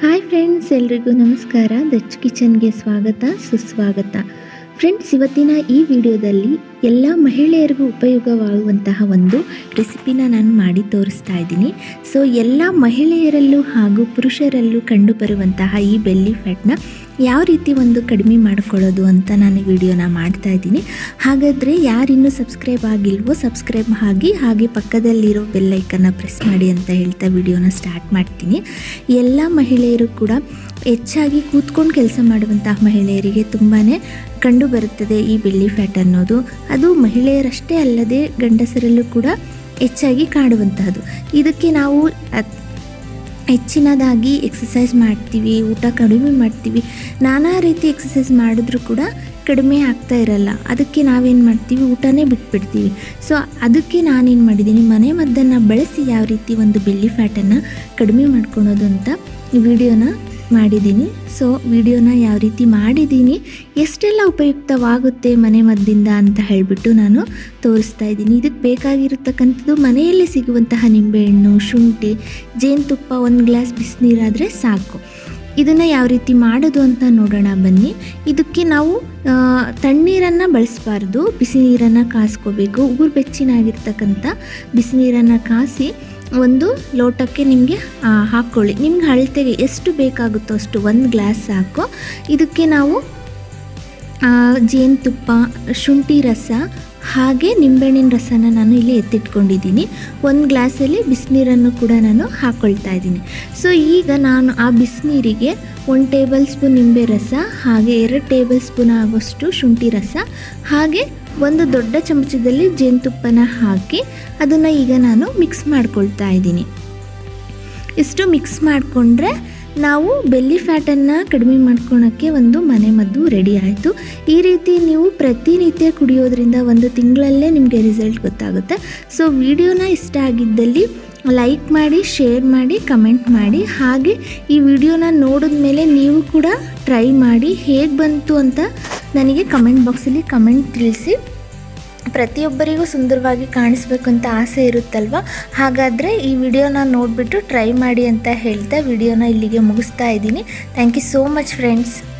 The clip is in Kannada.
ಹಾಯ್ ಫ್ರೆಂಡ್ಸ್, ಎಲ್ರಿಗೂ ನಮಸ್ಕಾರ. ದಚ್ ಕಿಚನ್ಗೆ ಸ್ವಾಗತ, ಸುಸ್ವಾಗತ. ಫ್ರೆಂಡ್ಸ್, ಇವತ್ತಿನ ಈ ವಿಡಿಯೋದಲ್ಲಿ ಎಲ್ಲ ಮಹಿಳೆಯರಿಗೂ ಉಪಯೋಗವಾಗುವಂತಹ ಒಂದು ರೆಸಿಪಿನ ನಾನು ಮಾಡಿ ತೋರಿಸ್ತಾ ಇದ್ದೀನಿ. ಸೊ ಎಲ್ಲ ಮಹಿಳೆಯರಲ್ಲೂ ಹಾಗೂ ಪುರುಷರಲ್ಲೂ ಕಂಡುಬರುವಂತಹ ಈ ಬೆಲ್ಲಿ ಫ್ಯಾಟ್ನ ಯಾವ ರೀತಿ ಒಂದು ಕಡಿಮೆ ಮಾಡ್ಕೊಳ್ಳೋದು ಅಂತ ನಾನು ವಿಡಿಯೋನ ಮಾಡ್ತಾ ಇದ್ದೀನಿ. ಹಾಗಾದರೆ ಯಾರಿನ್ನೂ ಸಬ್ಸ್ಕ್ರೈಬ್ ಆಗಿಲ್ವೋ ಸಬ್ಸ್ಕ್ರೈಬ್ ಆಗಿ ಹಾಗೆ ಪಕ್ಕದಲ್ಲಿರೋ ಬೆಲ್ಲೈಕನ್ನ ಪ್ರೆಸ್ ಮಾಡಿ ಅಂತ ಹೇಳ್ತಾ ವಿಡಿಯೋನ ಸ್ಟಾರ್ಟ್ ಮಾಡ್ತೀನಿ. ಎಲ್ಲ ಮಹಿಳೆಯರು ಕೂಡ ಹೆಚ್ಚಾಗಿ ಕೂತ್ಕೊಂಡು ಕೆಲಸ ಮಾಡುವಂತಹ ಮಹಿಳೆಯರಿಗೆ ತುಂಬಾ ಕಂಡು ಬರುತ್ತದೆ ಈ ಬೆಳ್ಳಿ ಫ್ಯಾಟ್ ಅನ್ನೋದು. ಅದು ಮಹಿಳೆಯರಷ್ಟೇ ಅಲ್ಲದೆ ಗಂಡಸರಲ್ಲೂ ಕೂಡ ಹೆಚ್ಚಾಗಿ ಕಾಡುವಂತಹದ್ದು ಇದಕ್ಕೆ ನಾವು ಹೆಚ್ಚಿನದಾಗಿ ಎಕ್ಸಸೈಸ್ ಮಾಡ್ತೀವಿ, ಊಟ ಕಡಿಮೆ ಮಾಡ್ತೀವಿ. ನಾನಾ ರೀತಿ ಎಕ್ಸಸೈಸ್ ಮಾಡಿದ್ರೂ ಕೂಡ ಕಡಿಮೆ ಆಗ್ತಾ ಇರಲ್ಲ. ಅದಕ್ಕೆ ನಾವೇನು ಮಾಡ್ತೀವಿ? ಊಟನೇ ಬಿಟ್ಬಿಡ್ತೀವಿ. ಸೊ ಅದಕ್ಕೆ ನಾನೇನು ಮಾಡಿದ್ದೀನಿ? ಮನೆ ಮದ್ದನ್ನು ಬಳಸಿ ಯಾವ ರೀತಿ ಒಂದು ಬೆಳ್ಳಿ ಫ್ಯಾಟನ್ನು ಕಡಿಮೆ ಮಾಡ್ಕೊಳೋದು ಅಂತ ಈ ವಿಡಿಯೋನ ಮಾಡಿದ್ದೀನಿ. ಸೊ ವಿಡಿಯೋನ ಯಾವ ರೀತಿ ಮಾಡಿದ್ದೀನಿ, ಎಷ್ಟೆಲ್ಲ ಉಪಯುಕ್ತವಾಗುತ್ತೆ ಮನೆ ಮದ್ದಿಂದ ಅಂತ ಹೇಳಿಬಿಟ್ಟು ನಾನು ತೋರಿಸ್ತಾ ಇದ್ದೀನಿ. ಇದಕ್ಕೆ ಬೇಕಾಗಿರತಕ್ಕಂಥದ್ದು ಮನೆಯಲ್ಲೇ ಸಿಗುವಂತಹ ನಿಂಬೆಹಣ್ಣು, ಶುಂಠಿ, ಜೇನುತುಪ್ಪ, ಒಂದು ಗ್ಲಾಸ್ ಬಿಸಿನೀರಾದರೆ ಸಾಕು. ಇದನ್ನು ಯಾವ ರೀತಿ ಮಾಡೋದು ಅಂತ ನೋಡೋಣ, ಬನ್ನಿ. ಇದಕ್ಕೆ ನಾವು ತಣ್ಣೀರನ್ನು ಬಳಸಬಾರ್ದು. ಬಿಸಿ ನೀರನ್ನು ಕಾಸ್ಕೋಬೇಕು. ಉಗುರು ಬೆಚ್ಚಿನಾಗಿರ್ತಕ್ಕಂಥ ಬಿಸಿನೀರನ್ನು ಕಾಸಿ ಒಂದು ಲೋಟಕ್ಕೆ ನಿಮಗೆ ಹಾಕ್ಕೊಳ್ಳಿ. ನಿಮ್ಗೆ ಅಳತೆಗೆ ಎಷ್ಟು ಬೇಕಾಗುತ್ತೋ ಅಷ್ಟು ಒಂದು ಗ್ಲಾಸ್ ಸಾಕು. ಇದಕ್ಕೆ ನಾವು ಜೇನುತುಪ್ಪ, ಶುಂಠಿ ರಸ, ಹಾಗೆ ನಿಂಬೆಹಣ್ಣಿನ ರಸನ ನಾನು ಇಲ್ಲಿ ಎತ್ತಿಟ್ಕೊಂಡಿದ್ದೀನಿ. ಒಂದು ಗ್ಲಾಸಲ್ಲಿ ಬಿಸಿನೀರನ್ನು ಕೂಡ ನಾನು ಹಾಕ್ಕೊಳ್ತಾ ಇದ್ದೀನಿ. ಸೊ ಈಗ ನಾನು ಆ ಬಿಸಿನೀರಿಗೆ ಒಂದು ಟೇಬಲ್ ಸ್ಪೂನ್ ನಿಂಬೆ ರಸ, ಹಾಗೆ ಎರಡು ಟೇಬಲ್ ಸ್ಪೂನ್ ಆಗೋಷ್ಟು ಶುಂಠಿ ರಸ, ಹಾಗೆ ಒಂದು ದೊಡ್ಡ ಚಮಚದಲ್ಲಿ ಜೇನುತುಪ್ಪನ ಹಾಕಿ ಅದನ್ನು ಈಗ ನಾನು ಮಿಕ್ಸ್ ಮಾಡ್ಕೊಳ್ತಾ ಇದ್ದೀನಿ. ಇಷ್ಟು ಮಿಕ್ಸ್ ಮಾಡಿಕೊಂಡ್ರೆ ನಾವು ಬೆಲ್ಲಿ ಫ್ಯಾಟನ್ನು ಕಡಿಮೆ ಮಾಡ್ಕೊಳಕ್ಕೆ ಒಂದು ಮನೆ ಮದ್ದು ರೆಡಿ ಆಯಿತು. ಈ ರೀತಿ ನೀವು ಪ್ರತಿನಿತ್ಯ ಕುಡಿಯೋದ್ರಿಂದ ಒಂದು ತಿಂಗಳಲ್ಲೇ ನಿಮಗೆ ರಿಸಲ್ಟ್ ಗೊತ್ತಾಗುತ್ತೆ. ಸೊ ವಿಡಿಯೋನ ಇಷ್ಟ ಆಗಿದ್ದಲ್ಲಿ ಲೈಕ್ ಮಾಡಿ ಶೇರ್ ಮಾಡಿ ಕಮೆಂಟ್ ಮಾಡಿ. ಹಾಗೆ ಈ ವಿಡಿಯೋನ ನೋಡಿದ ಮೇಲೆ ನೀವು ಕೂಡ ಟ್ರೈ ಮಾಡಿ ಹೇಗೆ ಬಂತು ಅಂತ ನನಗೆ ಕಮೆಂಟ್ ಬಾಕ್ಸಲ್ಲಿ ಕಮೆಂಟ್ ತಿಳಿಸಿ. ಪ್ರತಿಯೊಬ್ಬರಿಗೂ ಸುಂದರವಾಗಿ ಕಾಣಿಸ್ಬೇಕು ಅಂತ ಆಸೆ ಇರುತ್ತಲ್ವ? ಹಾಗಾದರೆ ಈ ವಿಡಿಯೋನ ನೋಡಿಬಿಟ್ಟು ಟ್ರೈ ಮಾಡಿ ಅಂತ ಹೇಳ್ತಾ ವಿಡಿಯೋನ ಇಲ್ಲಿಗೆ ಮುಗಿಸ್ತಾ ಇದ್ದೀನಿ. Thank you so much friends